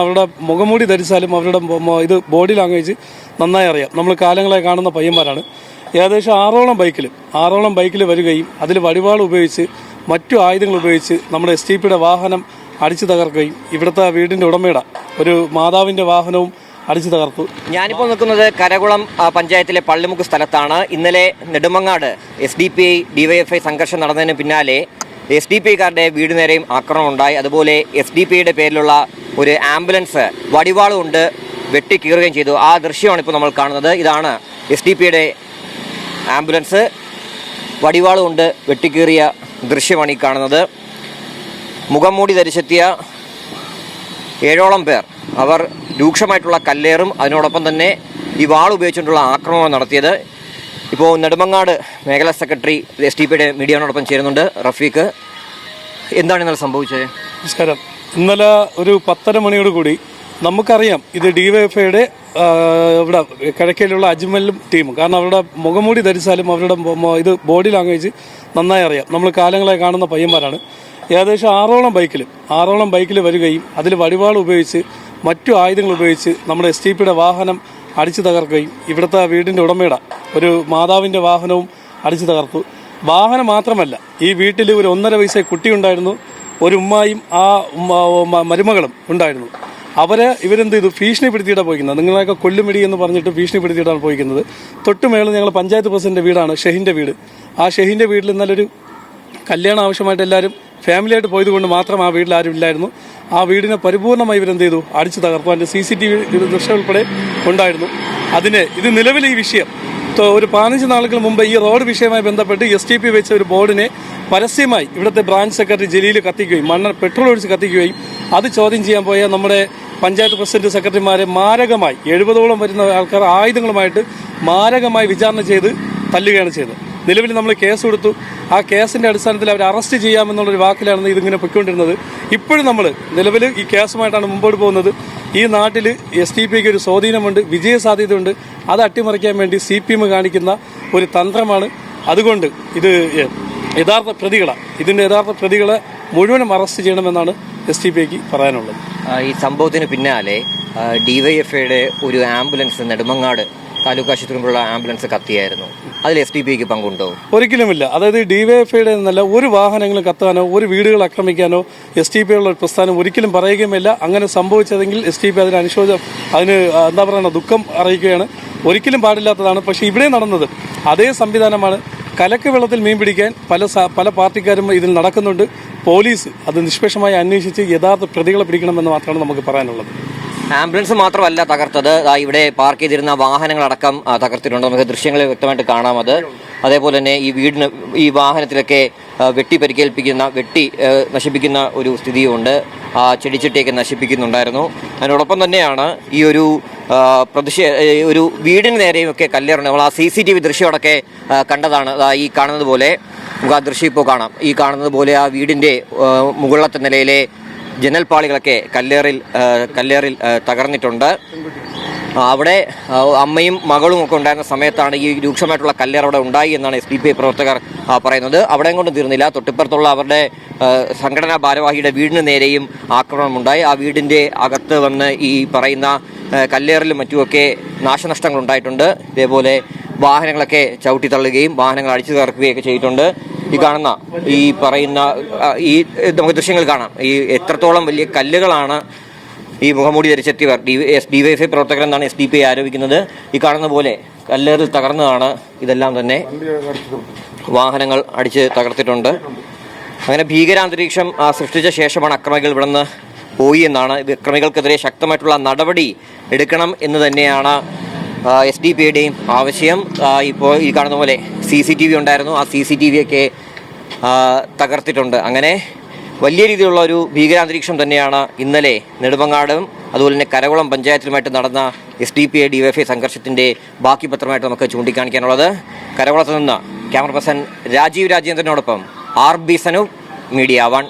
അവരുടെ മുഖംമൂടി ധരിച്ചാലും അവരുടെ ഇത് ബോഡി ലാംഗ്വേജ് നന്നായി അറിയാം. നമ്മൾ കാലങ്ങളെ കാണുന്ന പയ്യന്മാരാണ്. ഏകദേശം ആറോളം ബൈക്കിൽ ആറോളം ബൈക്കിൽ വരികയും അതിൽ വടിവാൾ ഉപയോഗിച്ച് മറ്റു ആയുധങ്ങൾ ഉപയോഗിച്ച് നമ്മുടെ എസ് ടി പിയുടെ വാഹനം അടിച്ചു തകർക്കുകയും ഇവിടുത്തെ വീടിന്റെ ഉടമയുടെ ഒരു മാതാവിന്റെ വാഹനവും അടിച്ചു തകർത്തു. ഞാനിപ്പോൾ നിൽക്കുന്നത് കരകുളം പഞ്ചായത്തിലെ പള്ളിമുക്ക് സ്ഥലത്താണ്. ഇന്നലെ Nedumangad S D P I DYFI സംഘർഷം നടന്നതിന് പിന്നാലെ എസ് ഡി പി വീട് നേരെയും ആക്രമണം ഉണ്ടായി. അതുപോലെ എസ് ഡി പി ഐയുടെ പേരിലുള്ള ഒരു ആംബുലൻസ് വടിവാൾ കൊണ്ട് വെട്ടിക്കീറുകയും ചെയ്തു. ആ ദൃശ്യമാണ് ഇപ്പോൾ നമ്മൾ കാണുന്നത്. ഇതാണ് എസ് ഡി പിയുടെ ആംബുലൻസ് വടിവാൾ കൊണ്ട് വെട്ടിക്കീറിയ ദൃശ്യമാണ് ഈ കാണുന്നത്. മുഖം മൂടി ധരിച്ചെത്തിയ ഏഴോളം പേർ അവർ രൂക്ഷമായിട്ടുള്ള കല്ലേറും അതിനോടൊപ്പം തന്നെ ഈ വാൾ ഉപയോഗിച്ചുകൊണ്ടുള്ള ആക്രമണം നടത്തിയത്. ഇപ്പോൾ നെടുമങ്ങാട് മേഖലാ സെക്രട്ടറി എസ് ടി പിയുടെ മീഡിയയോടൊപ്പം ചേരുന്നുണ്ട്. റഫീഖ് എന്താണ് ഇന്നലെ സംഭവിച്ചത്? നമസ്കാരം. ഇന്നലെ ഒരു പത്തര മണിയോട് കൂടി നമുക്കറിയാം ഇത് ഡി ഡിവൈഎഫ്ഐയുടെ ഇവിടെ കിഴക്കയിലുള്ള അജ്മലും ടീമും. കാരണം അവരുടെ മുഖംമൂടി ധരിച്ചാലും അവരുടെ ഇത് ബോഡി ലാംഗ്വേജ് നന്നായി അറിയാം. നമ്മൾ കാലങ്ങളെ കാണുന്ന പയ്യന്മാരാണ്. ഏകദേശം ആറോളം ബൈക്കിൽ ആറോളം ബൈക്കിൽ വരികയും അതിൽ വടിവാൾ ഉപയോഗിച്ച് മറ്റു ആയുധങ്ങൾ ഉപയോഗിച്ച് നമ്മുടെ എസ് ടി പിയുടെ വാഹനം അടിച്ചു തകർക്കുകയും ഇവിടുത്തെ വീടിന്റെ ഉടമയുടെ ഒരു മാതാവിന്റെ വാഹനവും അടിച്ചു തകർത്തു. വാഹനം മാത്രമല്ല ഈ വീട്ടിൽ ഒരു ഒന്നര വയസ്സെ കുട്ടിയുണ്ടായിരുന്നു ഒരു ഉമ്മായും ആ മരുമകളും ഉണ്ടായിരുന്നു. അവരെ ഇവരെന്ത് ചെയ്തു? ഭീഷണിപ്പെടുത്തിയിട്ടാണ് പോയിക്കുന്നത്. നിങ്ങളെയൊക്കെ കൊല്ലുമിടി എന്ന് പറഞ്ഞിട്ട് ഭീഷണിപ്പെടുത്തിയിട്ടാണ് പോയിക്കുന്നത്. തൊട്ട് ഞങ്ങൾ പഞ്ചായത്ത് പ്രസിഡന്റ് വീടാണ് ഷെഹിന്റെ വീട്. ആ ഷെഹിന്റെ വീട്ടിൽ നല്ലൊരു കല്യാണം ആവശ്യമായിട്ട് എല്ലാവരും ഫാമിലിയായിട്ട് പോയത് കൊണ്ട് മാത്രം ആ വീട്ടിൽ ആരും ഇല്ലായിരുന്നു. ആ വീടിനെ പരിപൂർണമായി ഇവരെന്ത് ചെയ്തു? അടിച്ചു തകർത്തു അതിന്റെ സി സി ടി വി ദൃശ്യം ഉൾപ്പെടെ ഉണ്ടായിരുന്നു. അതിന് ഇത് നിലവിൽ ഈ വിഷയം. ഒരു പതിനഞ്ച് നാളുകൾ മുമ്പ് ഈ റോഡ് വിഷയവുമായി ബന്ധപ്പെട്ട് എസ് ടി പി വെച്ച ഒരു ബോർഡിനെ പരസ്യമായി ഇവിടുത്തെ ബ്രാഞ്ച് സെക്രട്ടറി ജലീൽ കത്തിക്കുകയും മണ്ണ് പെട്രോൾ ഒഴിച്ച് കത്തിക്കുകയും അത് ചോദ്യം ചെയ്യാൻ പോയ നമ്മുടെ പഞ്ചായത്ത് പ്രസിഡന്റ് സെക്രട്ടറിമാരെ മാരകമായി എഴുപതോളം വരുന്ന ആൾക്കാർ ആയുധങ്ങളുമായിട്ട് മാരകമായി വിചാരണ ചെയ്ത് തല്ലുകയാണ് ചെയ്തത്. നിലവിൽ നമ്മൾ കേസ് കൊടുത്തു. ആ കേസിന്റെ അടിസ്ഥാനത്തിൽ അവർ അറസ്റ്റ് ചെയ്യാമെന്നുള്ളൊരു വാക്കിലാണ് ഇതിങ്ങനെ പൊയ്ക്കൊണ്ടിരുന്നത്. ഇപ്പോഴും നമ്മൾ നിലവിൽ ഈ കേസുമായിട്ടാണ് മുമ്പോട്ട് പോകുന്നത്. ഈ നാട്ടിൽ എസ് ടി പിക്ക് ഒരു സ്വാധീനമുണ്ട് വിജയ സാധ്യതയുണ്ട് അത് അട്ടിമറിക്കാൻ വേണ്ടി സി പി എം കാണിക്കുന്ന ഒരു തന്ത്രമാണ്. അതുകൊണ്ട് ഇത് യഥാർത്ഥ പ്രതികളാണ് ഇതിന്റെ യഥാർത്ഥ പ്രതികളെ മുഴുവനും അറസ്റ്റ് ചെയ്യണമെന്നാണ് എസ് ടി പിക്ക് പറയാനുള്ളത്. ഈ സംഭവത്തിന് പിന്നാലെ ഡിവൈഎഫ്ഐയുടെ ഒരു ആംബുലൻസ് നെടുമങ്ങാട് താലൂക്ക് ആശുപത്രിയിലുള്ള ആംബുലൻസ് കത്തിയായിരുന്നു. അതിൽ എസ് ഡി പിക്ക് പങ്കുണ്ടോ? ഒരിക്കലുമില്ല. അതായത് ഡിവൈഎഫ്ഐയുടെ നല്ല ഒരു വാഹനങ്ങൾ കത്താനോ ഒരു വീടുകൾ ആക്രമിക്കാനോ എസ് ടി പി ഉള്ള ഒരു പ്രസ്ഥാനം ഒരിക്കലും പറയുകയുമില്ല. അങ്ങനെ സംഭവിച്ചതെങ്കിൽ എസ് ടി പി അതിന് അനുശോചം അതിന് എന്താ പറയുക ദുഃഖം അറിയിക്കുകയാണ്. ഒരിക്കലും പാടില്ലാത്തതാണ്. പക്ഷേ ഇവിടെ നടന്നത് അതേ സംവിധാനമാണ്. കലക്ക് വെള്ളത്തിൽ മീൻ പിടിക്കാൻ പല പല പാർട്ടിക്കാരും ഇതിൽ നടക്കുന്നുണ്ട്. പോലീസ് അത് നിഷ്പക്ഷമായി അന്വേഷിച്ച് യഥാർത്ഥ പ്രതികളെ പിടിക്കണമെന്ന് മാത്രമാണ് നമുക്ക് പറയാനുള്ളത്. ആംബുലൻസ് മാത്രമല്ല തകർത്തത്. ഇവിടെ പാർക്ക് ചെയ്തിരുന്ന വാഹനങ്ങളടക്കം തകർത്തിട്ടുണ്ട്. നമുക്ക് ദൃശ്യങ്ങളിൽ വ്യക്തമായിട്ട് കാണാം അത്. അതേപോലെ തന്നെ ഈ വീടിന് ഈ വാഹനത്തിലൊക്കെ വെട്ടി പരിക്കേൽപ്പിക്കുന്ന വെട്ടി നശിപ്പിക്കുന്ന ഒരു സ്ഥിതിയുണ്ട്. ചെടിച്ചട്ടിയൊക്കെ നശിപ്പിക്കുന്നുണ്ടായിരുന്നു. അതിനോടൊപ്പം തന്നെയാണ് ഈ ഒരു പ്രതിഷേധ പ്രതിഷേ ഒരു വീടിന് നേരെയും ഒക്കെ കല്ലേറുണ്ട് നമ്മൾ ആ സി സി ടി വി ദൃശ്യമടക്കെ കണ്ടതാണ്. ഈ കാണുന്നത് പോലെ നമുക്ക് ആ ദൃശ്യം ഇപ്പോൾ കാണാം. ഈ കാണുന്നത് പോലെ ആ വീടിന്റെ മുകളിലത്തെ നിലയിലെ ജനൽപ്പാളികളൊക്കെ കല്ലേറിൽ കല്ലേറിൽ തകർന്നിട്ടുണ്ട്. അവിടെ അമ്മയും മകളും ഒക്കെ ഉണ്ടായിരുന്ന സമയത്താണ് ഈ രൂക്ഷമായിട്ടുള്ള കല്ലേർ അവിടെ ഉണ്ടായി എന്നാണ് എസ് ഡി പി ഐ പ്രവർത്തകർ പറയുന്നത്. അവിടെയും കൊണ്ട് തീർന്നില്ല. തൊട്ടിപ്പുറത്തുള്ള അവരുടെ സംഘടനാ ഭാരവാഹിയുടെ വീടിന് നേരെയും ആക്രമണം ഉണ്ടായി. ആ വീടിന്റെ അകത്ത് വന്ന് ഈ പറയുന്ന കല്ലേറിലും മറ്റുമൊക്കെ നാശനഷ്ടങ്ങൾ ഉണ്ടായിട്ടുണ്ട്. ഇതേപോലെ വാഹനങ്ങളൊക്കെ ചവിട്ടി തള്ളുകയും വാഹനങ്ങൾ അടിച്ചു തകർക്കുകയൊക്കെ ചെയ്തിട്ടുണ്ട്. ഈ കാണുന്ന ഈ പറയുന്ന ഈ നമുക്ക് ദൃശ്യങ്ങൾ കാണാം. ഈ എത്രത്തോളം വലിയ കല്ലുകളാണ് ഈ മുഖംമൂടി ധരിച്ചെത്തിയവർ. D S D Y F I പ്രവർത്തകരെന്നാണ് S D P I ആരോപിക്കുന്നത്. ഈ കാണുന്ന പോലെ കല്ലേറിൽ തകർന്നതാണ് ഇതെല്ലാം തന്നെ. വാഹനങ്ങൾ അടിച്ച് തകർത്തിട്ടുണ്ട്. അങ്ങനെ ഭീകരാന്തരീക്ഷം സൃഷ്ടിച്ച ശേഷമാണ് അക്രമികൾ ഇവിടെ നിന്ന് പോയി എന്നാണ്. അക്രമികൾക്കെതിരെ ശക്തമായിട്ടുള്ള നടപടി എടുക്കണം എന്ന് തന്നെയാണ് എസ് ഡി പി യുടെയും ആവശ്യം ഇപ്പോൾ ഈ കാണുന്ന പോലെ സി സി ടി വി ഉണ്ടായിരുന്നു. ആ സി സി ടി വി ഒക്കെ തകർത്തിട്ടുണ്ട്. അങ്ങനെ വലിയ രീതിയിലുള്ള ഒരു ഭീകരാന്തരീക്ഷം തന്നെയാണ് ഇന്നലെ നെടുമങ്ങാടും അതുപോലെ തന്നെ കരകുളം പഞ്ചായത്തിലുമായിട്ട് നടന്ന S D P I DYFI സംഘർഷത്തിന്റെ ബാക്കി പത്രമായിട്ട് നമുക്ക് ചൂണ്ടിക്കാണിക്കാനുള്ളത്. കരകുളത്ത് നിന്ന് camera person Rajeev രാജേന്ദ്രനോടൊപ്പം R B Sanu media one.